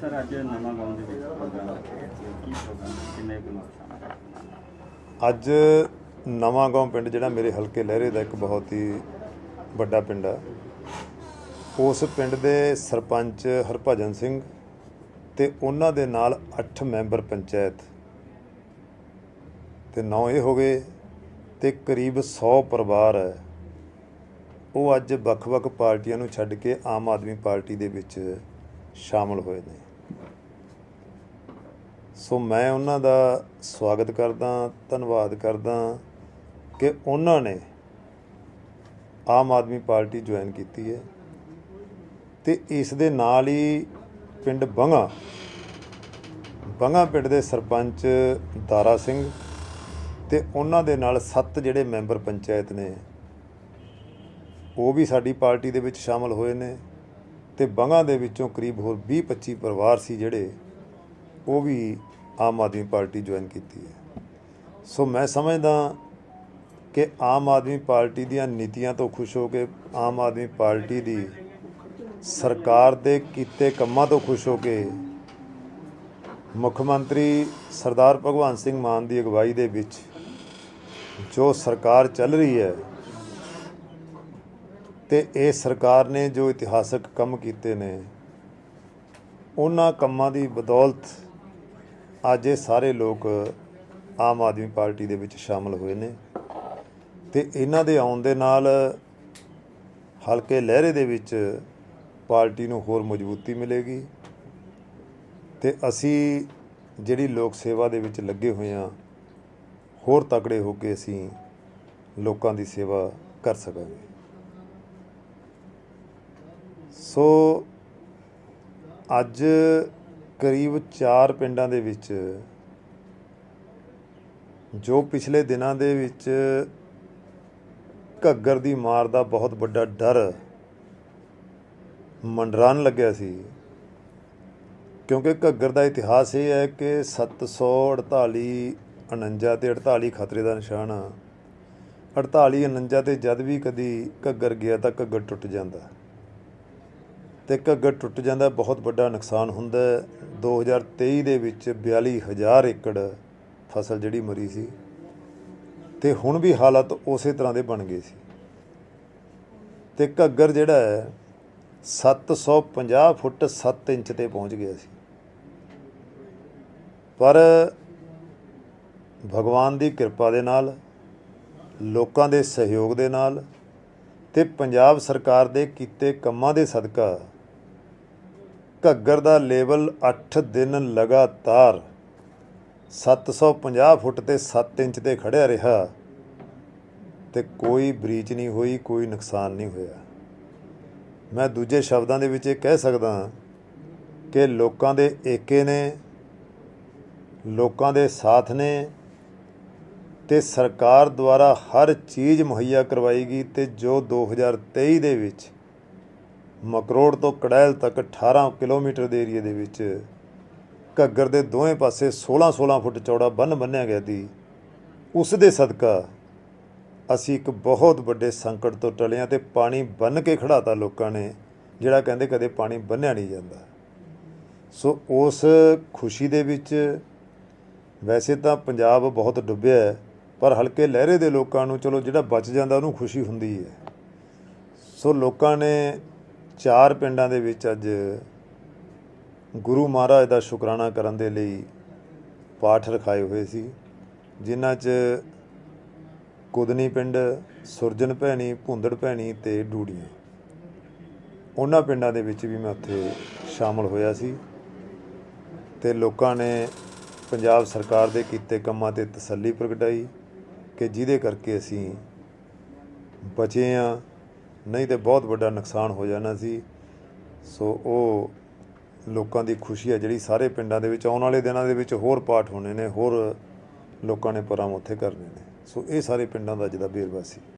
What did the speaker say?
Sir, ਅੱਜ ਨਵਾਂ ਗਾਉਂ ਦੇ ਵਿੱਚ ਪ੍ਰੋਗਰਾਮ ਕੀ ਪ੍ਰੋਗਰਾਮ ਕਿੰਨੇ ਕੁ ਨੌਜਵਾਨ ਅੱਜ ਨਵਾਂ ਗਾਉਂ ਪਿੰਡ ਜਿਹੜਾ ਮੇਰੇ ਹਲਕੇ ਲਹਿਰੇ ਦਾ ਇੱਕ ਬਹੁਤ ਹੀ ਵੱਡਾ ਪਿੰਡ ਆ। ਉਸ ਪਿੰਡ ਦੇ ਸਰਪੰਚ ਹਰਭਜਨ ਸਿੰਘ ਤੇ ਉਹਨਾਂ ਦੇ ਨਾਲ 8 ਮੈਂਬਰ ਪੰਚਾਇਤ। ਤੇ ਨੌ ਇਹ ਹੋ ਗਏ ਤੇ ਕਰੀਬ 100 ਪਰਿਵਾਰ ਹੈ ਉਹ ਅੱਜ ਵੱਖ-ਵੱਖ ਪਾਰਟੀਆਂ ਨੂੰ ਛੱਡ ਕੇ ਆਮ ਆਦਮੀ ਪਾਰਟੀ ਦੇ ਵਿੱਚ ਸ਼ਾਮਲ ਹੋਏ ਨੇ। ਸੋ ਮੈਂ ਉਹਨਾਂ ਦਾ ਸਵਾਗਤ ਕਰਦਾ, ਧੰਨਵਾਦ ਕਰਦਾ ਕਿ ਉਹਨਾਂ ਨੇ ਆਮ ਆਦਮੀ ਪਾਰਟੀ ਜੁਆਇਨ ਕੀਤੀ ਹੈ ਤੇ ਇਸ ਦੇ ਨਾਲ ਹੀ ਪਿੰਡ ਬੰਗਾ ਬੰਗਾ ਪਿੰਡ ਦੇ ਸਰਪੰਚ ਦਾਰਾ ਸਿੰਘ ਤੇ ਉਹਨਾਂ ਦੇ ਨਾਲ ਸੱਤ ਜਿਹੜੇ ਮੈਂਬਰ ਪੰਚਾਇਤ ਨੇ, ਉਹ ਵੀ ਸਾਡੀ ਪਾਰਟੀ ਦੇ ਵਿੱਚ ਸ਼ਾਮਲ ਹੋਏ ਨੇ। ਤੇ ਬੰਗਾ ਦੇ ਵਿੱਚੋਂ ਕਰੀਬ ਹੋਰ 20-25 ਪਰਿਵਾਰ ਸੀ ਜਿਹੜੇ ਉਹ ਵੀ ਆਮ ਆਦਮੀ ਪਾਰਟੀ ਜੁਆਇਨ ਕੀਤੀ ਹੈ। ਸੋ ਮੈਂ ਸਮਝਦਾ ਕਿ ਆਮ ਆਦਮੀ ਪਾਰਟੀ ਦੀਆਂ ਨੀਤੀਆਂ ਤੋਂ ਖੁਸ਼ ਹੋ ਕੇ, ਆਮ ਆਦਮੀ ਪਾਰਟੀ ਦੀ ਸਰਕਾਰ ਦੇ ਕੀਤੇ ਕੰਮਾਂ ਤੋਂ ਖੁਸ਼ ਹੋ ਕੇ ਮੁੱਖ ਮੰਤਰੀ ਸਰਦਾਰ ਭਗਵੰਤ ਸਿੰਘ ਮਾਨ ਦੀ ਅਗਵਾਈ ਦੇ ਵਿੱਚ ਜੋ ਸਰਕਾਰ ਚੱਲ ਰਹੀ ਹੈ ਤੇ ਇਹ ਸਰਕਾਰ ਨੇ ਜੋ ਇਤਿਹਾਸਕ ਕੰਮ ਕੀਤੇ ਨੇ, ਉਹਨਾਂ ਕੰਮਾਂ ਦੀ ਬਦੌਲਤ ਅੱਜ ਇਹ ਸਾਰੇ ਲੋਕ ਆਮ ਆਦਮੀ ਪਾਰਟੀ ਦੇ ਵਿੱਚ ਸ਼ਾਮਲ ਹੋਏ ਨੇ ਤੇ ਇਹਨਾਂ ਦੇ ਆਉਣ ਦੇ ਨਾਲ ਹਲਕੇ ਲਹਿਰੇ ਦੇ ਵਿੱਚ ਪਾਰਟੀ ਨੂੰ ਹੋਰ ਮਜ਼ਬੂਤੀ ਮਿਲੇਗੀ ਤੇ ਅਸੀਂ ਜਿਹੜੀ ਲੋਕ ਸੇਵਾ ਦੇ ਵਿੱਚ ਲੱਗੇ ਹੋਏ ਹਾਂ, ਹੋਰ ਤਕੜੇ ਹੋ ਕੇ ਅਸੀਂ ਲੋਕਾਂ ਦੀ ਸੇਵਾ ਕਰ ਸਕਾਂਗੇ। ਸੋ ਅੱਜ ਕਰੀਬ 4 ਪਿੰਡਾਂ ਦੇ ਵਿੱਚ ਜੋ ਪਿਛਲੇ ਦਿਨਾਂ ਦੇ ਵਿੱਚ ਘੱਗਰ ਦੀ ਮਾਰ ਦਾ ਬਹੁਤ ਵੱਡਾ ਡਰ ਮੰਡਰਾਨ ਲੱਗਿਆ ਸੀ, ਕਿਉਂਕਿ ਘੱਗਰ ਦਾ ਇਤਿਹਾਸ ਇਹ ਹੈ ਕਿ 748 49 ਤੇ 48 ਖਤਰੇ ਦਾ ਨਿਸ਼ਾਨ ਆ। 48 49 ਤੇ ਜਦ ਵੀ ਕਦੀ ਘੱਗਰ ਗਿਆ ਤਾਂ ਘੱਗਰ ਟੁੱਟ ਜਾਂਦਾ। ਤੇ ਘੱਗਰ ਟੁੱਟ ਜਾਂਦਾ, ਬਹੁਤ ਵੱਡਾ ਨੁਕਸਾਨ ਹੁੰਦਾ ਹੈ। 2023 ਦੇ ਵਿੱਚ 42000 ਏਕੜ ਫਸਲ ਜਿਹੜੀ ਮਰੀ ਸੀ ਤੇ ਹੁਣ ਵੀ ਹਾਲਤ ਉਸੇ ਤਰ੍ਹਾਂ ਦੇ ਬਣ ਗਏ ਸੀ ਤੇ ਘੱਗਰ ਜਿਹੜਾ ਹੈ 750 ਫੁੱਟ 7 ਇੰਚ ਤੇ ਪਹੁੰਚ ਗਿਆ ਸੀ ਪਰ ਭਗਵਾਨ ਦੀ ਕਿਰਪਾ ਦੇ ਨਾਲ, ਲੋਕਾਂ ਦੇ ਸਹਿਯੋਗ ਦੇ ਨਾਲ ਤੇ ਪੰਜਾਬ ਸਰਕਾਰ ਦੇ ਕੀਤੇ ਕੰਮਾਂ ਦੇ ਸਦਕਾ ਘੱਗਰ ਦਾ ਲੈਵਲ 8 ਦਿਨ ਲਗਾਤਾਰ 750 ਫੁੱਟ ਤੇ 7 ਇੰਚ ਤੇ ਖੜਿਆ ਰਿਹਾ ਤੇ ਕੋਈ ਬਰੀਚ ਨਹੀਂ ਹੋਈ, ਕੋਈ ਨੁਕਸਾਨ ਨਹੀਂ ਹੋਇਆ। ਮੈਂ ਦੂਜੇ ਸ਼ਬਦਾਂ ਦੇ ਵਿੱਚ ਇਹ ਕਹਿ ਸਕਦਾ ਕਿ ਲੋਕਾਂ ਦੇ ਏਕੇ ਨੇ, ਲੋਕਾਂ ਦੇ ਸਾਥ ਨੇ ਤੇ ਸਰਕਾਰ ਦੁਆਰਾ ਹਰ ਚੀਜ਼ ਮੁਹੱਈਆ ਕਰਵਾਈ ਗਈ ਤੇ ਜੋ 2023 ਦੇ ਵਿੱਚ ਮਕਰੋੜ ਤੋਂ ਕੜੈਲ ਤੱਕ 18 ਕਿਲੋਮੀਟਰ ਦੇ ਏਰੀਏ ਦੇ ਵਿੱਚ ਘੱਗਰ ਦੇ ਦੋਵੇਂ ਪਾਸੇ 16-16 ਫੁੱਟ ਚੌੜਾ ਬੰਨ ਬੰਨਿਆ ਗਿਆ ਸੀ। ਉਸ ਦੇ ਸਦਕਾ ਅਸੀਂ ਇੱਕ ਬਹੁਤ ਵੱਡੇ ਸੰਕਟ ਤੋਂ ਟਲਿਆਂ ਹਾਂ ਤੇ ਪਾਣੀ ਬੰਨ ਕੇ ਖੜਾਤਾ ਲੋਕਾਂ ਨੇ, ਜਿਹੜਾ ਕਹਿੰਦੇ ਕਦੇ ਪਾਣੀ ਬੰਨਿਆ ਨਹੀਂ ਜਾਂਦਾ। ਸੋ ਉਸ ਖੁਸ਼ੀ ਦੇ ਵਿੱਚ ਵੈਸੇ ਤਾਂ ਪੰਜਾਬ ਬਹੁਤ ਡੁੱਬਿਆ ਹੈ, ਪਰ ਹਲਕੇ ਲਹਿਰੇ ਦੇ ਲੋਕਾਂ ਨੂੰ ਚਲੋ ਜਿਹੜਾ ਬਚ ਜਾਂਦਾ ਉਹਨੂੰ ਖੁਸ਼ੀ ਹੁੰਦੀ ਹੈ। ਸੋ ਲੋਕਾਂ ਨੇ ਚਾਰ ਪਿੰਡਾਂ ਦੇ ਵਿੱਚ ਅੱਜ ਗੁਰੂ ਮਹਾਰਾਜ ਦਾ ਸ਼ੁਕਰਾਨਾ ਕਰਨ ਦੇ ਲਈ ਪਾਠ ਰਖਾਏ ਹੋਏ ਸੀ, ਜਿਨ੍ਹਾਂ 'ਚ ਕੁਦਨੀ ਪਿੰਡ, ਸੁਰਜਨ ਭੈਣੀ, ਭੁੰਦੜ ਭੈਣੀ ਤੇ ਡੂੜੀਆਂ। ਉਹਨਾਂ ਪਿੰਡਾਂ ਦੇ ਵਿੱਚ ਵੀ ਮੈਂ ਉੱਥੇ ਸ਼ਾਮਲ ਹੋਇਆ ਸੀ ਤੇ ਲੋਕਾਂ ਨੇ ਪੰਜਾਬ ਸਰਕਾਰ ਦੇ ਕੀਤੇ ਕੰਮਾਂ ਤੇ ਤਸੱਲੀ ਪ੍ਰਗਟਾਈ ਕਿ ਜਿਹਦੇ ਕਰਕੇ ਅਸੀਂ ਬਚੇ ਆ ਨਹੀਂ ਤੇ ਬਹੁਤ ਵੱਡਾ ਨੁਕਸਾਨ ਹੋ ਜਾਣਾ ਸੀ। ਸੋ ਉਹ ਲੋਕਾਂ ਦੀ ਖੁਸ਼ੀ ਹੈ ਜਿਹੜੀ ਸਾਰੇ ਪਿੰਡਾਂ ਦੇ ਵਿੱਚ, ਆਉਣ ਵਾਲੇ ਦਿਨਾਂ ਦੇ ਵਿੱਚ ਹੋਰ ਪਾਠ ਹੋਣੇ ਨੇ, ਹੋਰ ਲੋਕਾਂ ਨੇ ਪ੍ਰੋਗਰਾਮ ਉੱਥੇ ਕਰਨੇ ਨੇ। ਸੋ ਇਹ ਸਾਰੇ ਪਿੰਡਾਂ ਦਾ ਅੱਜ ਦਾ ਬੇਰਵਾ ਸੀ।